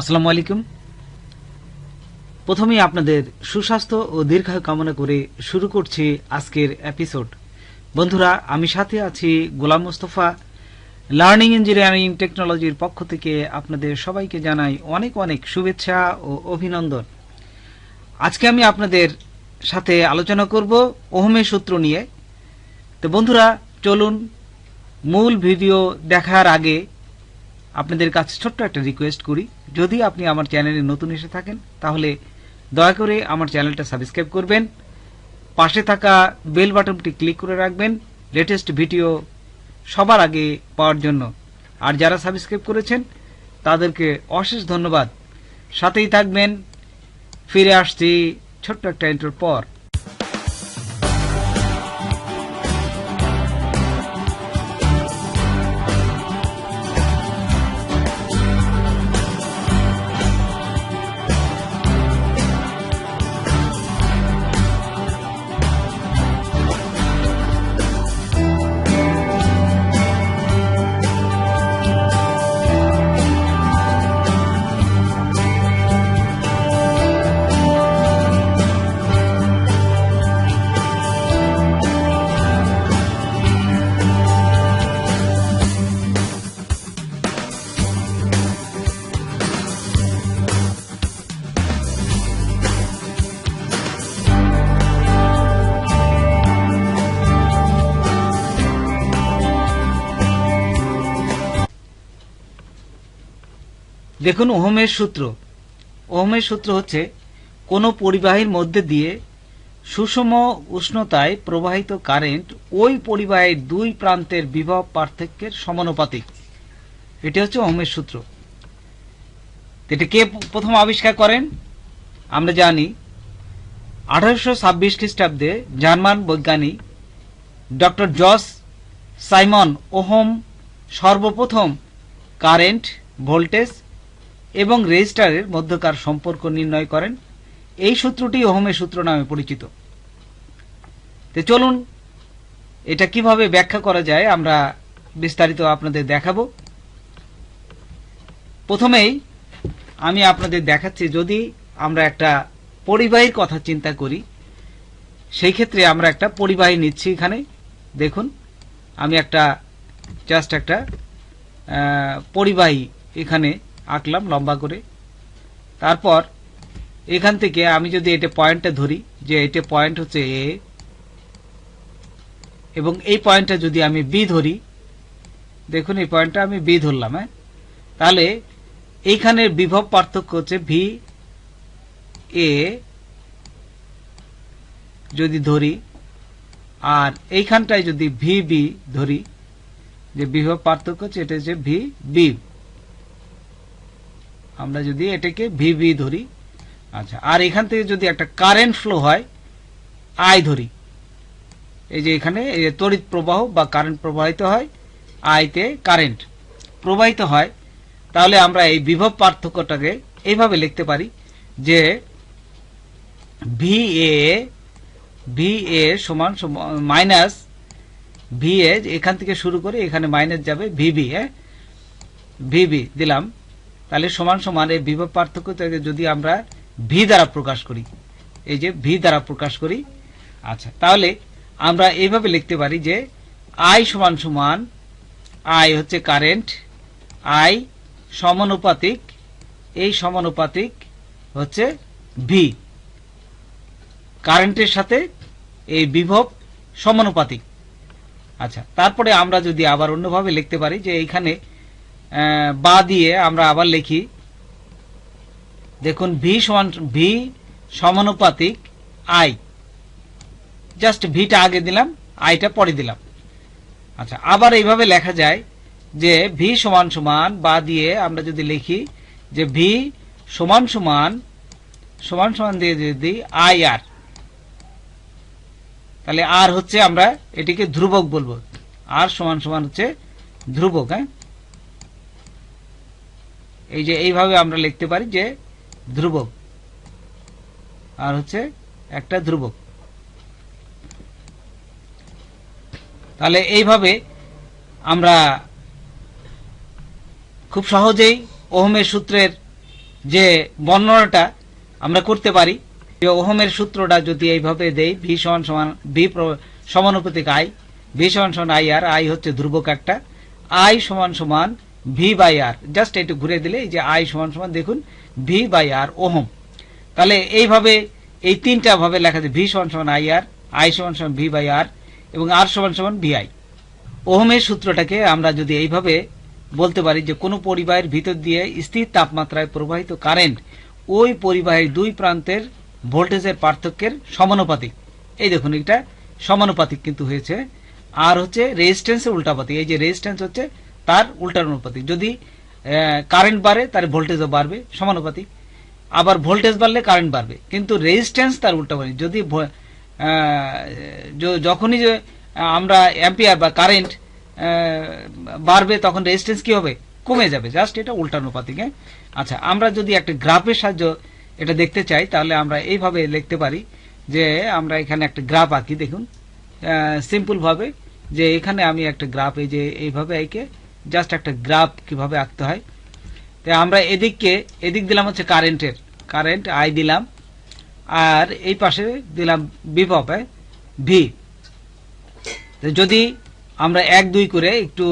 আসসালামু আলাইকুম। প্রথমেই আপনাদের সুস্বাস্থ্য ও দীর্ঘায়ু কামনা করে শুরু করছি আজকের এপিসোড বন্ধুরা, আমি সাথে আছি গোলাম মোস্তফা লার্নিং ইঞ্জিনিয়ারিং টেকনোলজির পক্ষ থেকে আপনাদের সবাইকে জানাই অনেক অনেক শুভেচ্ছা ও অভিনন্দন। আজকে আমি আপনাদের সাথে আলোচনা করব ওহমের সূত্র নিয়ে। তো বন্ধুরা, চলুন মূল ভিডিও দেখার আগে আপনাদের কাছে ছোট্ট একটা রিকোয়েস্ট করি। যদি আপনি আমার চ্যানেলে নতুন এসে থাকেন, তাহলে দয়া করে আমার চ্যানেলটা সাবস্ক্রাইব করবেন। পাশে থাকা বেল বাটনটি ক্লিক করে রাখবেন। লেটেস্ট ভিডিও সবার আগে পাওয়ার জন্য। আর যারা সাবস্ক্রাইব করেছেন, তাদেরকে অশেষ ধন্যবাদ। সাথেই থাকবেন। ফিরে আসছি ছোট্ট একটা ইন্টার পর। দেখুন, ওহমের সূত্র। ওহমের সূত্র হচ্ছে, কোনো পরিবাহীর মধ্যে দিয়ে সুষম উষ্ণতায় প্রবাহিত কারেন্ট ওই পরিবাহের দুই প্রান্তের বিভব পার্থক্যের সমানুপাতিক। এটি হচ্ছে ওহমের সূত্র। এটা কে প্রথম আবিষ্কার করেন? আমরা জানি, আঠারোশো ছাব্বিশ খ্রিস্টাব্দে জার্মান বৈজ্ঞানিক ডক্টর জস সাইমন ওহম সর্বপ্রথম কারেন্ট ভোল্টেজ এবং রেজিস্টারের মধ্যকার সম্পর্ক নির্ণয় করেন। এই সূত্রটি ওহমের সূত্র নামে পরিচিত। তো চলুন, এটা কীভাবে ব্যাখ্যা করা যায় আমরা বিস্তারিত আপনাদের দেখাবো। প্রথমেই আমি আপনাদের দেখাচ্ছি, যদি আমরা একটা পরিবাহীর কথা চিন্তা করি, সেই ক্ষেত্রে আমরা একটা পরিবাহী নিচ্ছি এখানে। দেখুন, আমি একটা জাস্ট একটা পরিবাহী এখানে আঁকলাম লম্বা করে। তারপর এখান থেকে আমি যদি এটা পয়েন্টটা ধরি, যে এটা পয়েন্ট হচ্ছে এ, এবং এই পয়েন্টটা যদি আমি বি ধরি, দেখুন এই পয়েন্টটা আমি বি ধরলাম হ্যাঁ? তাহলে এইখানের বিভব পার্থক্য হচ্ছে ভি, এ, যদি ধরি, আর এইখানটায় যদি ভি বি ধরি, যে বিভব পার্থক্য হচ্ছে, এটা হচ্ছে ভি, বি। আমরা যদি এটাকে ভিভি ধরি আচ্ছা আর এখান থেকে যদি একটা কারেন্ট ফ্লো হয় আই ধরি, এই যে এখানে তড়িৎ প্রবাহ বা কারেন্ট প্রবাহিত হয় আইতে কারেন্ট প্রবাহিত হয়, তাহলে আমরা এই বিভব পার্থক্যটাকে এইভাবে লিখতে পারি যে ভি এ ভি এ সমান মাইনাস ভি এ এখান থেকে শুরু করে এখানে মাইনাস যাবে ভিবি হ্যাঁ? ভিবি দিলাম। তাহলে সমান সমান এই বিভব পার্থক্য যদি আমরা ভি দ্বারা প্রকাশ করি, এই যে ভি দ্বারা প্রকাশ করি আচ্ছা তাহলে আমরা এইভাবে লিখতে পারি যে আই সমান সমান আই হচ্ছে কারেন্ট আই সমানুপাতিক, এই সমানুপাতিক হচ্ছে ভি কারেন্টের সাথে এই বিভব সমানুপাতিক। আচ্ছা তারপরে আমরা যদি আবার অন্যভাবে লিখতে পারি যে এইখানে বা দিয়ে আমরা আবার লিখি। দেখুন ভি সমান ভি সমানুপাতিক আই জাস্ট ভিটা আগে দিলাম আইটা পরে দিলাম। আচ্ছা আবার এইভাবে লেখা যায় যে ভি সমান সমান বা দিয়ে আমরা যদি লিখি যে ভি সমান সমান সমান সমান দিয়ে যদি আই আর তাহলে আর হচ্ছে আমরা এটিকে ধ্রুবক বলব। আর সমান সমান হচ্ছে ধ্রুবক হ্যাঁ? এই যে এইভাবে আমরা লিখতে পারি যে ধ্রুবক। আর হচ্ছে একটা ধ্রুবক। তাহলে এইভাবে আমরা খুব সহজেই ওহমের সূত্রের যে বর্ণনাটা আমরা করতে পারি। যে ওহমের সূত্রটা যদি এইভাবে দেই ভি সমান সমান ভি সমানুপাতিক আই ভি সমান সমান আই আর আই হচ্ছে ধ্রুবক একটা আই সমান সমান ভি বাই আর জাস্ট একটু ঘুরে দিলে যে আই সমান সমান, দেখুন ভি বাই আর ওহম। তাহলে এইভাবে, এই তিনটা ভাবে লেখা যায় ভি সমান সমান আই আর আই সমান সমান ভি বাই আর এবং আর সমান সমান ভি আই ওহমের সূত্রটাকে আমরা যদি এইভাবে বলতে পারি যে, কোনো পরিবাহের ভিতর দিয়ে স্থির তাপমাত্রায় প্রবাহিত কারেন্ট ওই পরিবাহের দুই প্রান্তের ভোল্টেজের পার্থক্যের সমানুপাতিক। এই দেখুন, এটা সমানুপাতিক কিন্তু হয়েছে। আর হচ্ছে রেজিস্ট্যান্সের উল্টাপাতিক। এই যে রেজিস্ট্যান্স হচ্ছে তার উল্টানুপাতিক যদি কারেন্ট বাড়ে, তার ভোল্টেজও বাড়বে সমানুপাতিক আবার ভোল্টেজ বাড়লে কারেন্ট বাড়বে। কিন্তু রেজিস্ট্যান্স তার উল্টাপাতিক যদি যখনই যে আমরা অ্যাম্পিয়ার বা কারেন্ট বাড়বে, তখন রেজিস্ট্যান্স কি হবে? কমে যাবে। জাস্ট এটা উল্টানুপাতিক হ্যাঁ? আচ্ছা আমরা যদি একটা গ্রাফের সাহায্য এটা দেখতে চাই, তাহলে আমরা এইভাবে লিখতে পারি যে, আমরা এখানে একটা গ্রাফ আঁকি, দেখুন। সিম্পলভাবে যে, এখানে আমি একটা গ্রাফ এই যে, এইভাবে এঁকে জাস্ট একটা গ্রাফ কীভাবে আঁকতে হয়। তো আমরা এদিককে, এদিক দিলাম হচ্ছে কারেন্টের কারেন্ট আই দিলাম, আর এই পাশে দিলাম বিভব ভি যদি আমরা এক, দুই করে একটু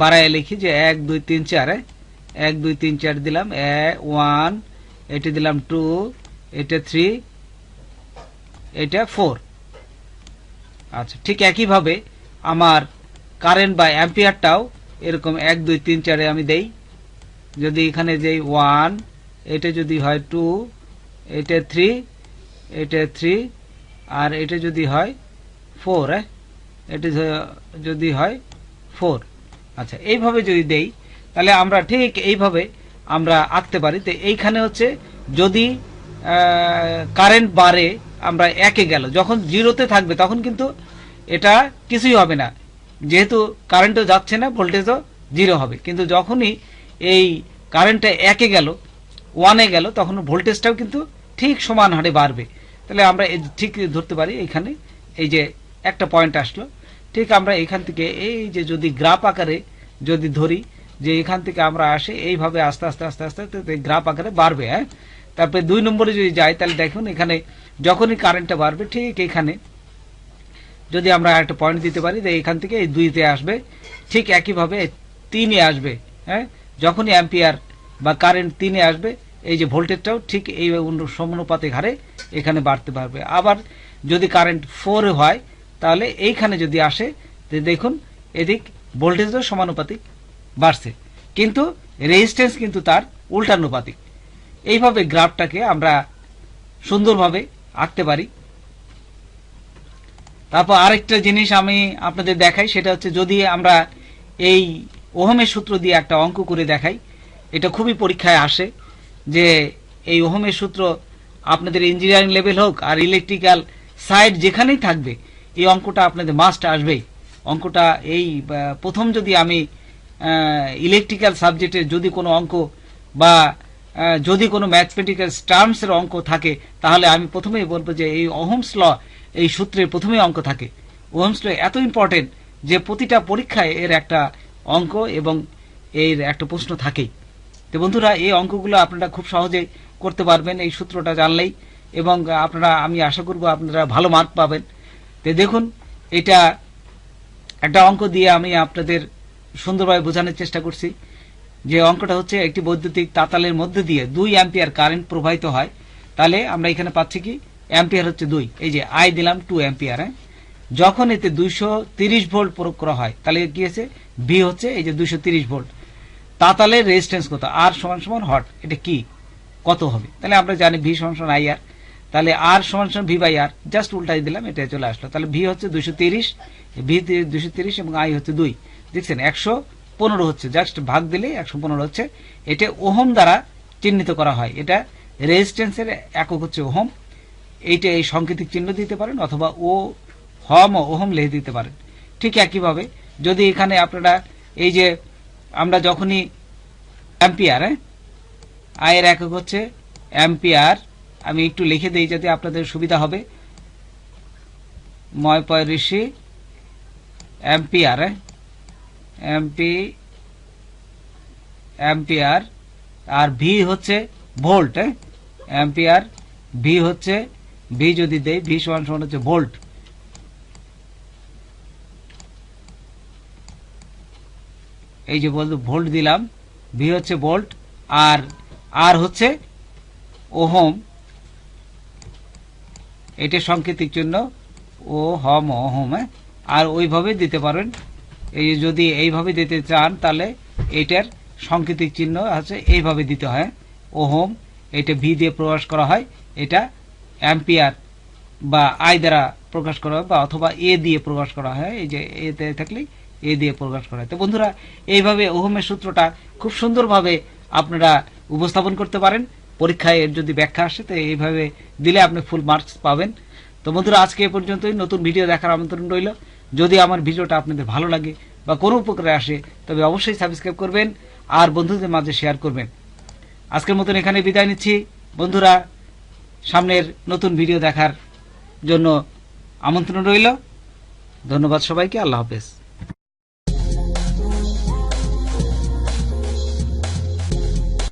বাড়ায় লিখি যে এক, দুই, তিন, চারে এক, দুই, তিন, চার দিলাম, এ, ওয়ান, এটা দিলাম টু, এটা থ্রি, এটা ফোর। আচ্ছা ঠিক একইভাবে আমার কারেন্ট বা অ্যাম্পিয়ারটাও এরকম এক, দুই, তিন, চারে আমি দেই। যদি এখানে যেই ওয়ান এটা যদি হয় টু এটা থ্রি এটা থ্রি আর এটা যদি হয় ফোর এটা যদি হয় ফোর আচ্ছা এইভাবে যদি দেই, তাহলে আমরা ঠিক এইভাবে আমরা আঁকতে পারি। তো এইখানে হচ্ছে যদি কারেন্ট বাড়ে আমরা একে গেল, যখন জিরোতে থাকবে, তখন কিন্তু এটা কিছুই হবে না। যেহেতু কারেন্টও যাচ্ছে না ভোল্টেজও জিরো হবে। কিন্তু যখনই এই কারেন্টটা একে গেল ওয়ানে গেল, তখন ভোল্টেজটাও কিন্তু ঠিক সমান হারে বাড়বে। তাহলে আমরা ঠিক ধরতে পারি এখানে এই যে একটা পয়েন্ট আসলো। ঠিক আমরা এখান থেকে এই যে যদি গ্রাফ আকারে যদি ধরি, যে এখান থেকে আমরা আসে, এইভাবে আস্তে আস্তে আস্তে আস্তে আস্তে গ্রাফ আকারে বাড়বে হ্যাঁ? তারপরে দুই নম্বরে যদি যাই, তাহলে দেখুন এখানে যখনই কারেন্টটা বাড়বে, ঠিক এখানে যদি আমরা একটা পয়েন্ট দিতে পারি, যে এখান থেকে এই দুইতে আসবে, ঠিক একইভাবে তিনে আসবে হ্যাঁ? যখনই অ্যাম্পিয়ার বা কারেন্ট তিনে আসবে, এই যে ভোল্টেজটাও ঠিক এই সমানুপাতিক হারে এখানে বাড়তে পারবে। আবার যদি কারেন্ট ফোর হয়, তাহলে এইখানে যদি আসে দেখুন, এদিক ভোল্টেজও সমানুপাতিক বাড়ছে। কিন্তু রেজিস্ট্যান্স কিন্তু তার উল্টানুপাতিক। এইভাবে গ্রাফটাকে আমরা সুন্দরভাবে আঁকতে পারি। তারপর আরেকটা জিনিস আমি আপনাদের দেখাই, সেটা হচ্ছে যদি আমরা এই ওহমের সূত্র দিয়ে একটা অঙ্ক করে দেখাই, এটা খুবই পরীক্ষায় আসে যে এই ওহমের সূত্র আপনাদের ইঞ্জিনিয়ারিং লেভেল হোক আর ইলেকট্রিক্যাল সাইড যেখানেই থাকবে, এই অঙ্কটা আপনাদের মাস্ট আসবেই। অঙ্কটা এই প্রথম যদি আমি ইলেকট্রিক্যাল সাবজেক্টের যদি কোনো অঙ্ক বা যদি কোনো ম্যাথমেটিক্যাল টার্মসের অঙ্ক থাকে, তাহলে আমি প্রথমেই বলব যে এই অহমস ল এই সূত্রের প্রথমেই অঙ্ক থাকে। ওহমস ল এত ইম্পর্টেন্ট যে প্রতিটা পরীক্ষায় এর একটা অঙ্ক এবং এর একটা প্রশ্ন থাকেই। তো বন্ধুরা, এই অঙ্কগুলো আপনারা খুব সহজে করতে পারবেন এই সূত্রটা জানলেই এবং আপনারা, আমি আশা করব আপনারা ভালো মার্ক পাবেন। তো দেখুন, এটা একটা অঙ্ক দিয়ে আমি আপনাদের সুন্দরভাবে বোঝানোর চেষ্টা করছি। যে অঙ্কটা হচ্ছে একটি বৈদ্যুতিক তাতালের মধ্যে দিয়ে দুই অ্যাম্পিয়ার কারেন্ট প্রবাহিত হয়। তাহলে আমরা এখানে পাচ্ছি কি? অ্যাম্পিয়ার হচ্ছে দুই। এই যে আই দিলাম টু অ্যাম্পিয়ার হ্যাঁ? যখন এতে দুইশো ভোল্ট প্রয়োগ করা হয়, তাহলে কি হচ্ছে ভি হচ্ছে এই যে দুইশো ভোল্ট। তাতালের রেজিস্ট্যান্স কত? আর সমান সমান হট। এটা কি? কত হবে? তাহলে আমরা জানি ভি সমান সমান আই আর তাহলে আর সমান সমান ভি বাই আর জাস্ট উল্টাই দিলাম, এটা চলে আসলো। তাহলে ভি হচ্ছে দুইশো তিরিশ ভি দুইশো তিরিশ এবং আই হচ্ছে দুই। দেখছেন, একশো পনেরো হচ্ছে। জাস্ট ভাগ দিলে একশো পনেরো হচ্ছে। এটা ওহম দ্বারা চিহ্নিত করা হয়। এটা রেজিস্ট্যান্সের একক হচ্ছে ওহম। এইটা এই সাংকেতিক চিহ্ন দিতে পারেন অথবা ও, হম ওহম লিখে দিতে পারেন। ঠিক একইভাবে যদি এখানে আপনারা এই যে আমরা যখনই অ্যাম্পিয়ার হ্যাঁ? আয়ের একক হচ্ছে অ্যাম্পিয়ার। আমি একটু লিখে দিই যাতে আপনাদের সুবিধা হবে। ময় পয় ঋষি, অ্যাম্পিয়ার হ্যাঁ? Amp ampere. আর ভি হচ্ছে ভোল্ট হ্যাঁ? অ্যাম্পিয়ার, ভি হচ্ছে ভি যদি দেয় ভি সমান সমান হচ্ছে ভোল্ট। এই যে বলতো ভোল্ট দিলাম ভি হচ্ছে ভোল্ট, আর আর হচ্ছে ওহম। এটা সাংকেতিক চিহ্ন ও হম অহম হ্যাঁ? আর ওইভাবে দিতে পারেন। এই যদি এইভাবে দিতে চান, তাহলে এটার সাংকেতিক চিহ্ন আছে, এইভাবে দিতে হয় ওহম, এটা ভি দিয়ে প্রকাশ করা হয়, এটা অ্যাম্পিয়ার বা আই দ্বারা প্রকাশ করা হয় বা অথবা এ দিয়ে প্রকাশ করা হয়, এই যে এতে থাকলে এ দিয়ে প্রকাশ করা হয়। তো বন্ধুরা, এইভাবে ওহমের সূত্রটা খুব সুন্দরভাবে আপনারা উপস্থাপন করতে পারেন। পরীক্ষায় এর যদি ব্যাখ্যা আসে, তো এইভাবে দিলে আপনি ফুল মার্কস পাবেন। তো বন্ধুরা, আজকে এ পর্যন্তই। নতুন ভিডিও দেখার আমন্ত্রণ রইল। যদি আমার ভিডিওটা আপনাদের ভালো লাগে বা কোনো উপকারে আসে, তবে অবশ্যই সাবস্ক্রাইব করবেন আর বন্ধুদের মাঝে শেয়ার করবেন। আজকের মতন এখানে বিদায় নিচ্ছি। বন্ধুরা সামনের নতুন ভিডিও দেখার জন্য আমন্ত্রণ রইল। ধন্যবাদ সবাইকে আল্লাহ হাফেজ।